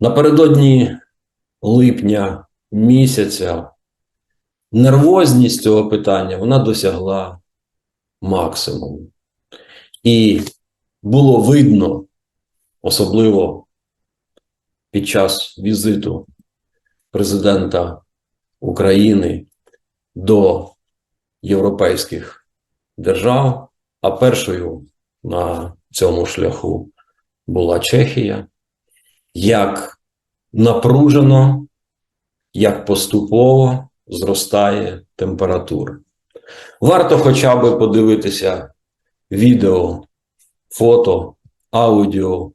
Напередодні липня місяця нервозність цього питання вона досягла максимуму. І було видно, особливо під час візиту президента України до європейських держав, а першою на цьому шляху була Чехія, як напружено, як поступово зростає температура. Варто хоча б подивитися відео, фото, аудіо,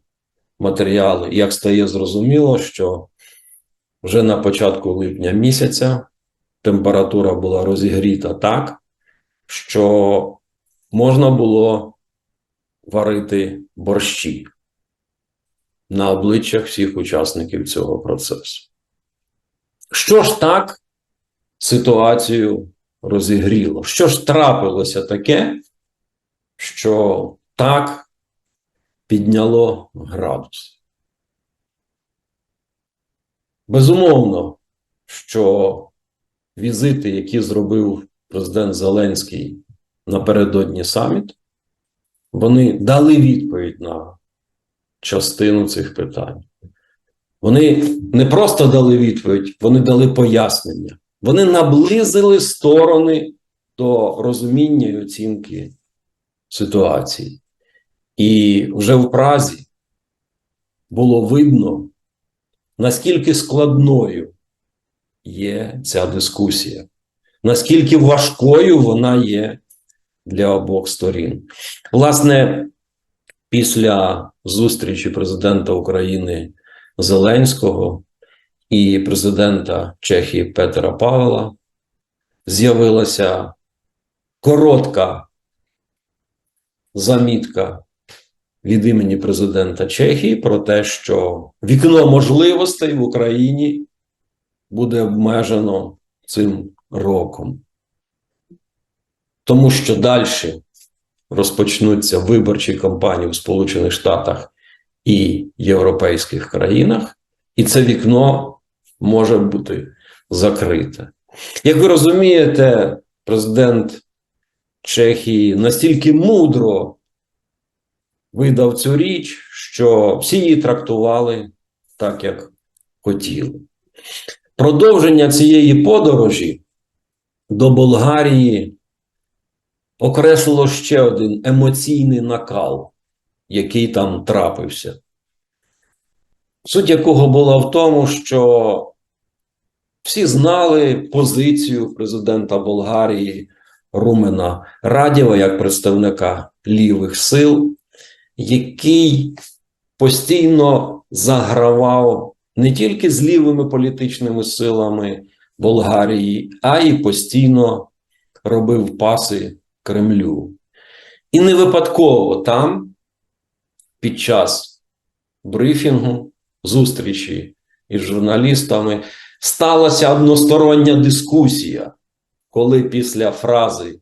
матеріали, як стає зрозуміло, що вже на початку липня місяця температура була розігріта так, що можна було варити борщі на обличчях всіх учасників цього процесу. Що ж так ситуацію розігріло? Що ж трапилося таке, що так підняло градус? Безумовно, що візити, які зробив президент Зеленський напередодні саміту, вони дали відповідь на частину цих питань. Вони не просто дали відповідь, вони дали пояснення. Вони наблизили сторони до розуміння і оцінки ситуації. І вже в Празі було видно, наскільки складною є ця дискусія, наскільки важкою вона є для обох сторін. Власне, після зустрічі президента України Зеленського і президента Чехії Петера Павла з'явилася коротка замітка від імені президента Чехії про те, що вікно можливостей в Україні буде обмежено цим роком. Тому що далі розпочнуться виборчі кампанії в Сполучених Штатах і європейських країнах, і це вікно може бути закрите. Як ви розумієте, президент Чехії настільки мудро видав цю річ, що всі її трактували так, як хотіли. Продовження цієї подорожі до Болгарії окреслило ще один емоційний накал, який там трапився. Суть якого була в тому, що всі знали позицію президента Болгарії Румена Радєва як представника лівих сил, який постійно загравав не тільки з лівими політичними силами Болгарії, а й постійно робив паси Кремлю. І не випадково там, під час брифінгу, зустрічі із журналістами, сталася одностороння дискусія, коли після фрази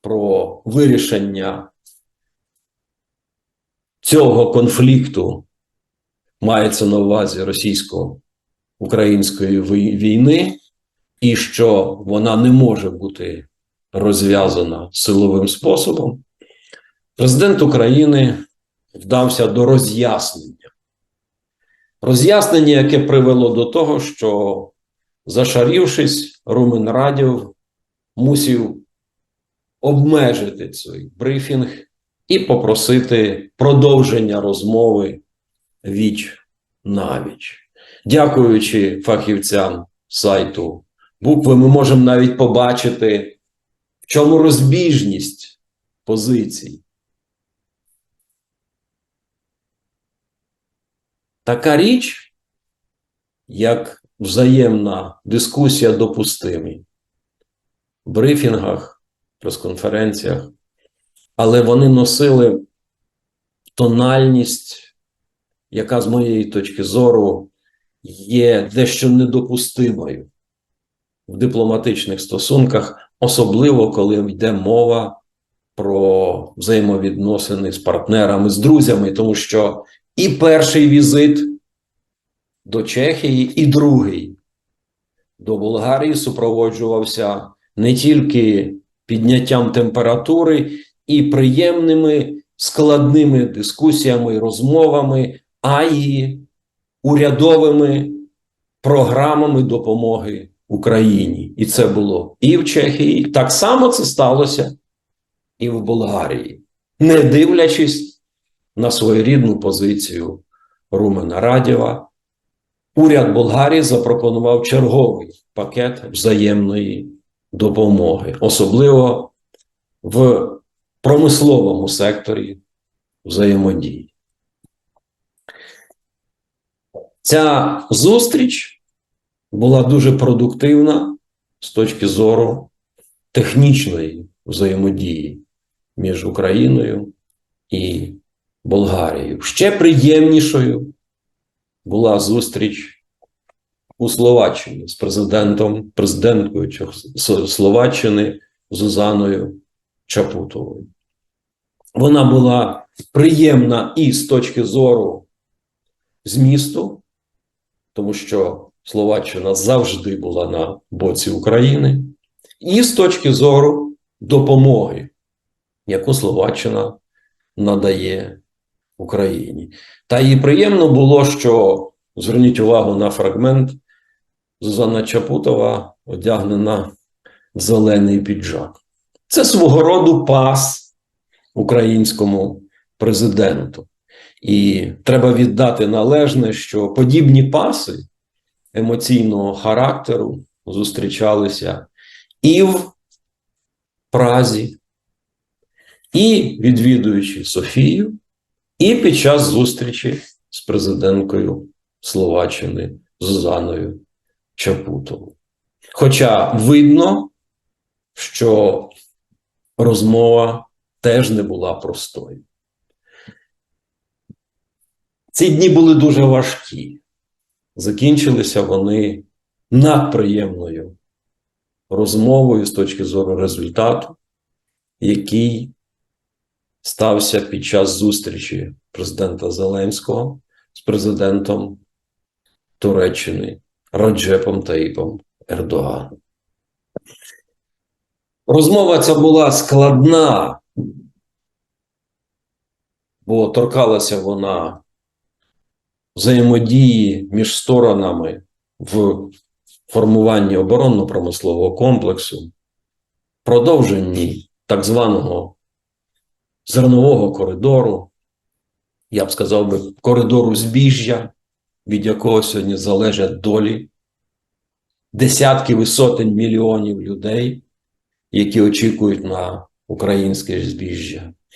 про вирішення цього конфлікту мається на увазі російсько-української війни, і що вона не може бути розв'язана силовим способом, президент України вдався до роз'яснення. Роз'яснення, яке привело до того, що, зашарівшись, Румен Радів мусив обмежити цей брифінг і попросити продовження розмови віч навіч. Дякуючи фахівцям сайту букви, ми можемо навіть побачити, чому розбіжність позицій. Така річ, як взаємна дискусія допустимі в брифінгах, прес-конференціях, але вони носили тональність, яка, з моєї точки зору, є дещо недопустимою в дипломатичних стосунках, особливо коли йде мова про взаємовідносини з партнерами, з друзями, тому що і перший візит до Чехії, і другий до Болгарії супроводжувався не тільки підняттям температури і приємними складними дискусіями розмовами, а й урядовими програмами допомоги Україні. І це було і в Чехії. Так само це сталося і в Болгарії, не дивлячись на своєрідну позицію Румена Радєва. Уряд Болгарії запропонував черговий пакет взаємної допомоги, особливо в промисловому секторі взаємодії. Ця зустріч була дуже продуктивна з точки зору технічної взаємодії між Україною і Болгарією. Ще приємнішою була зустріч у Словаччині з президентом, президенткою Словаччини Зузаною Чапутовою. Вона була приємна і з точки зору змісту, тому що Словаччина завжди була на боці України, і з точки зору допомоги, яку Словаччина надає Україні. Та їй приємно було, що зверніть увагу на фрагмент Зузана Чапутова одягнена в зелений піджак. Це свого роду пас українському президенту. І треба віддати належне, що подібні паси емоційного характеру зустрічалися і в Празі, і відвідуючи Софію, і під час зустрічі з президенткою Словаччини Зузаною Чапутовою. Хоча видно, що розмова теж не була простою. Ці дні були дуже важкі. Закінчилися вони надприємною розмовою з точки зору результату, який стався під час зустрічі президента Зеленського з президентом Туреччини Раджепом Таїпом Ердоганом. Розмова ця була складна, бо торкалася вона взаємодії між сторонами в формуванні оборонно-промислового комплексу, продовженні так званого зернового коридору, я б сказав би, коридору збіжжя, від якого сьогодні залежать долі десятків і сотень мільйонів людей, які очікують на українське збіжжя.